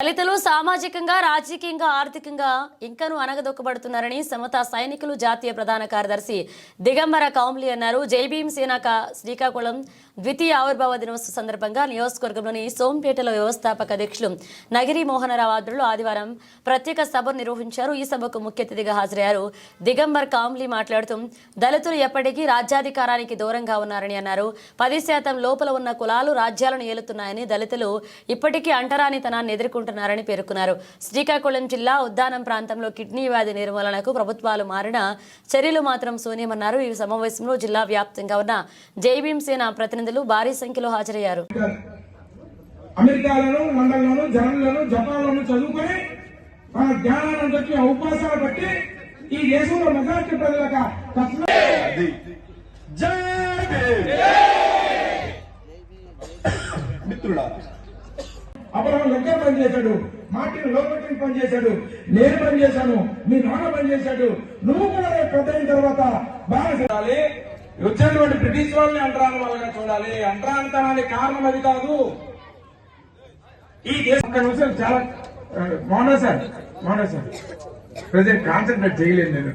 దళితులు సామాజికంగా రాజకీయంగా ఆర్థికంగా ఇంకనూ అనగదొక్కబడుతున్నారని సమత సైనికులు జాతీయ ప్రధాన కార్యదర్శి దిగంబర కౌంబ్లి అన్నారు. జైభీం సేన శ్రీకాకుళం ద్వితీయ ఆవిర్భావ దినోత్సవ సందర్భంగా నియోజకవర్గంలోని సోంపేటలో వ్యవస్థాపక అధ్యక్షులు నగిరి మోహనరావు ఆధ్వర్యంలో ఆదివారం ప్రత్యేక సభను నిర్వహించారు. ఈ సభకు ముఖ్య అతిథిగా హాజరయ్యారు. దిగంబర్ కాంబ్లీ మాట్లాడుతూ దళితులు ఎప్పటికీ రాజ్యాధికారానికి దూరంగా ఉన్నారని అన్నారు. పది శాతం లోపల ఉన్న కులాలు రాజ్యాలను ఏలుతున్నాయని దళితులు ఇప్పటికీ అంటరానితనాన్ని ఎదుర్కొంటున్నారని పేర్కొన్నారు. శ్రీకాకుళం జిల్లా ఉద్దానం ప్రాంతంలో కిడ్నీ వ్యాధి నిర్మూలనకు ప్రభుత్వాలు మారిన చర్యలు మాత్రం శూన్యమన్నారు. ఈ సమావేశంలో జిల్లా వ్యాప్తంగా ఉన్న జైభీం సేన ప్రతినిధులు భారీ సంఖ్యలో హాజరయ్యారు. అమెరికాలోను లండన్లోను జర్మనీలోను జపాన్లోను చదువుకొని మన జ్ఞానాన్ని బట్టి అవకాశాలు బట్టి ఈ దేశంలో మెజార్టీ ప్రజలకు మిత్రుడా. అబ్రహం లెక్క పనిచేశాడు మార్టిన్ లోపటిని పనిచేశాడు నేను పనిచేశాను మీ నాన్న పనిచేశాడు నువ్వు కూడా రేపు పెద్ద అయిన తర్వాత బాగా వచ్చేటువంటి బ్రిటిష్ వాళ్ళని అంటరాని వాళ్ళగా చూడాలి. అంటరానితనానికి కారణం అది కాదు. ఈ దేశం నిమిషం చాలా మౌనా సార్ మౌనా సార్. ప్రజెంట్ కాన్సన్ట్రేట్ చేయలేదు నేను.